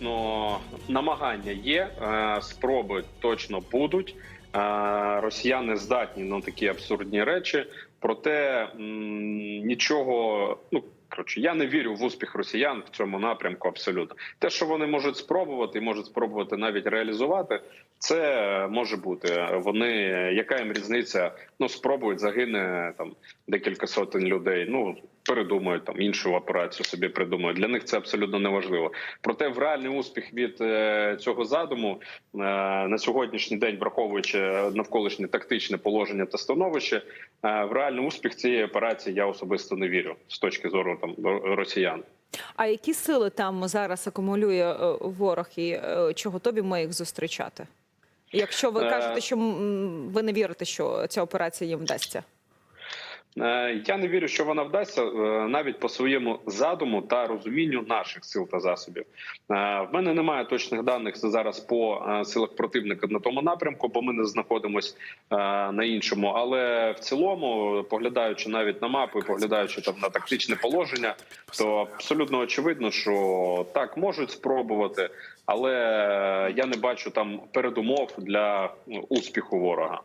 дійсно намагання є, е, спроби точно будуть. Е, Росіяни здатні на такі абсурдні речі, проте нічого. Ну коротше, я не вірю в успіх росіян в цьому напрямку. Абсолютно, те, що вони можуть спробувати, і можуть спробувати навіть реалізувати, це може бути. Вони яка їм різниця? Ну спробують загине там декілька сотень людей. Ну передумають там іншу операцію собі придумають. Для них це абсолютно неважливо. Проте в реальний успіх від е, цього задуму е, на сьогоднішній день, враховуючи навколишнє тактичне положення та становище, е, в реальний успіх цієї операції я особисто не вірю з точки зору там росіян. А які сили там зараз акумулює е, ворог і е, чи готові ми їх зустрічати? Якщо ви Е. кажете, що ви не вірите, що ця операція їм вдасться? Е, Я не вірю, що вона вдасться е, навіть по своєму задуму та розумінню наших сил та засобів. Е, В мене немає точних даних зараз по силах противника на тому напрямку, бо ми не знаходимося на іншому. Але в цілому, поглядаючи навіть на мапу, поглядаючи там на тактичне положення, то абсолютно очевидно, що так можуть спробувати, але я не бачу там передумов для ну, успіху ворога.